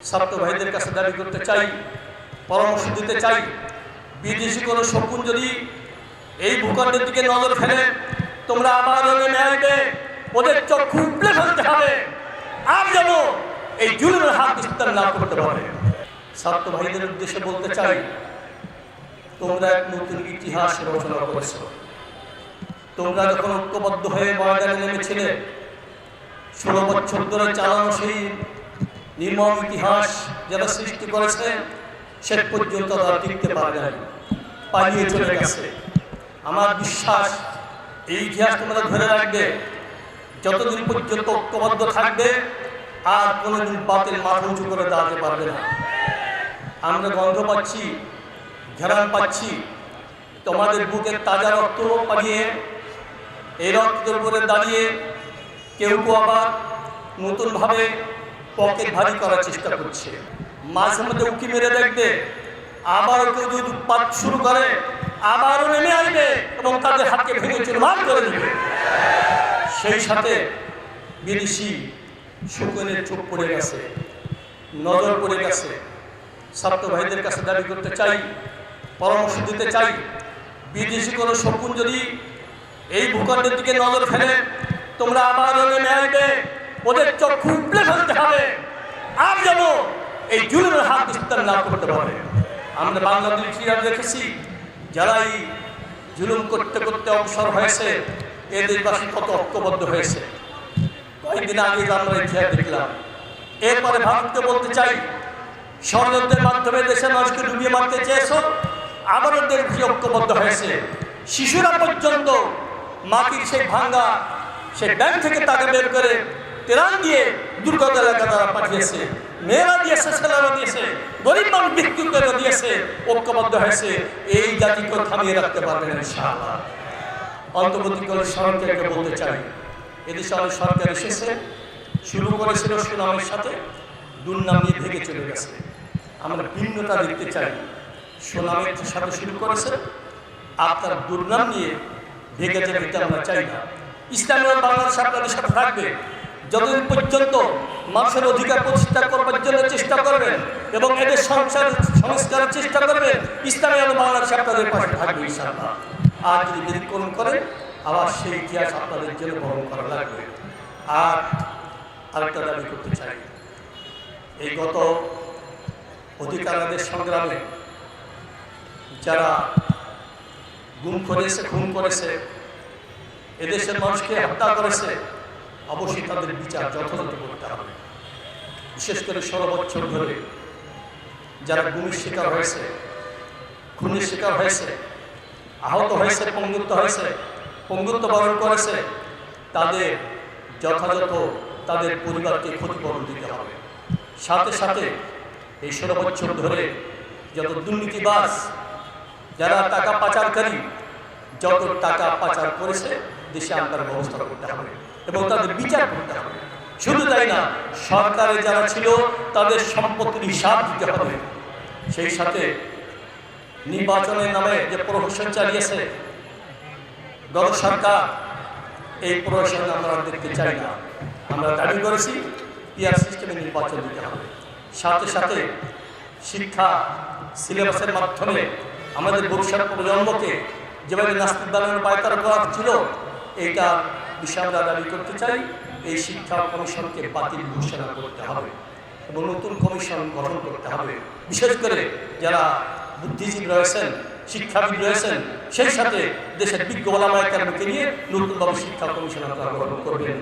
ছাত্র ভাইদের কাছে দাবি করতে চাই, পরামর্শ দিতে চাই। বিদেশি কোনো শকুন যদি এই ভূখণ্ডের দিকে নজর ফেলে, তোমরা আবার আসবে ওদের চক্ষু উপড়ে ফেলতে হবে। আর যেন এই জুলুমের হাত বিস্তার না করতে পারে। ছাত্র ভাইদের উদ্দেশ্যে বলতে চাই, তোমরা এক নতুন ইতিহাস রচনা করেছ। তোমরা যখন ঐক্যবদ্ধ হয়ে ময়দানে নেমেছিলে, ষোলো বছর ধরে চালানো সেই নির্মম ইতিহাস যারা সৃষ্টি করেছে শেষ পর্যন্ত তারা টিকতে পারে নাই পালিয়ে চলে গেছে। আমার বিশ্বাস এই ইতিহাস তোমরা ধরে রাখবে যতদিন পর্যন্ত ঐক্যবদ্ধ থাকবে আর কোনোদিন বাতিল মাথা উঁচু করে দাঁড়াতে পারবে না। আমরা গন্ধ পাচ্ছি ঘেরান পাচ্ছি তোমাদের বুকের তাজা রক্ত পালিয়ে এই রক্তের উপরে দাঁড়িয়ে কেউ কেউ আবার নতুনভাবে পকেট ভারী করার চেষ্টা করছে। মাঝে মধ্যে উকি মেরে দেখবে। আবার কেউ যদি উৎপাত শুরু করে আবারও নেমে আসবে এবং তাদের হাতকে ভেঙে চুরমার করে দেবে। সেই সাথে বিদেশি শুকনের চোখ পড়ে গেছে নজর পড়ে গেছে। ছাত্র ভাইদের কাছে দাবি করতে চাই পরামর্শ দিতে চাই বিদেশি কোনো শকুন যদি এই ভূখণ্ডের দিকে নজর ফেলে তোমরা আবার নেমে আসবে। ওদের চক্ষু উপড়ে ফেলতে হবে। আর যেন এই জুলুমের হাত বিস্তার না করতে পারে। আমরা বাংলাদেশিরা দেখেছি যারা এই জুলুম করতে করতে অবসর হয়েছে, এ দেশবাসী কত ঐক্যবদ্ধ হয়েছে। কয়েকদিন আগে আমরা ইতিহাস দেখলাম, এরপরে ভারতকে বলতে চাই ষড়যন্ত্রের মাধ্যমে দেশের মানুষকে ডুবিয়ে মারতে চেয়েছ? আবারও দেশ ঐক্যবদ্ধ হয়েছে। শিশুরা পর্যন্ত মাটির সেই ভাঙ্গা, সেই ব্যাংক থেকে টাকা বের করে তেরান দিয়ে দুর্গত এলাকা তারা পাঠিয়েছে, মেয়েরা দিয়েছে, ছেলেরা দিয়েছে, গরিব মানুষ করে দিয়েছে, ঐক্যবদ্ধ হয়েছে, এই জাতিকে থামিয়ে রাখতে পারবেন ইনশাআল্লাহ। অন্তর্বর্তীকালে সরকারকে বলতে চাই। এদেশে অনেক সরকার এসেছে, শুরু করেছিল সুনামের সাথে, দুর্নাম নিয়ে ভেঙে চলে গেছে। আমরা ভিন্নতা দেখতে চাই। সুনামের সাথে শুরু করেছে আপনার দুর্নাম নিয়ে ভেঙে এটা আমরা চাই না। ইসলামী বাংলাদেশ আপনাদের সাথে থাকবে। যতদিন পর্যন্ত মানুষের অধিকার প্রতিষ্ঠা করবার জন্য চেষ্টা করবেন এবং এদের সংসার সংস্কারের চেষ্টা করবেন, ইসলামী আলো বাংলাদেশ আপনাদের পাশে থাকবে আর যদি ব্যতিক্রম করেন, আবার সেই ইতিহাস আপনাদের জন্য বহন করা লাগবে। আর আরেকটা দাবি করতে চাই। এই গত অধিকারদের সংগ্রামে যারা গুম করেছে, খুন করেছে, এদেশের মানুষকে হত্যা করেছে অবশ্যই তাদের বিচার যথাযথ করতে হবে। বিশেষ করে ষোলো বছর ধরে যারা গুমের শিকার হয়েছে খুনের শিকার হয়েছে আহত হয়েছে পঙ্গুত্ব হয়েছে পঙ্গুত্ব বরণ করেছে তাদের যথাযথ তাদের পরিবারকে ক্ষতিপূরণ দিতে হবে। সাথে সাথে এই ষোলো বছর ধরে যত দুর্নীতিবাস যারা টাকা পাচারকারী যত টাকা পাচার করেছে দেশে আনবার ব্যবস্থা করতে হবে। এবং তাদের বিচার করতে হবে। শুধু তাই না সরকারে যারা ছিল তাদের সম্পত্তির হিসাব দিতে হবে। সেই সাথে নির্বাচনের নামে যে প্রহসন চালিয়েছে গত সরকার এই প্রহসন আমরা দেখতে চাই না। আমরা দাবি করেছি পিয়ার সিস্টেমে নির্বাচন দিতে হবে। সাথে সাথে শিক্ষা সিলেবাসের মাধ্যমে আমাদের ভবিষ্যৎ প্রজন্মকে যেভাবে নাস্তিক বানানোর পায়তারা করা ছিল এইটা বিষয়টা দাবি করতে চাই, এই শিক্ষা কমিশনকে বাতিল ঘোষণা করতে হবে এবং নতুন কমিশন গঠন করতে হবে। বিশেষ করে যারা বুদ্ধিজীবী রয়েছেন, শিক্ষাবিদ রয়েছেন, সেই সাথে দেশের বিজ্ঞ ওলামায় নিয়ে নতুনভাবে শিক্ষা কমিশন আপনারা গঠন করবেন।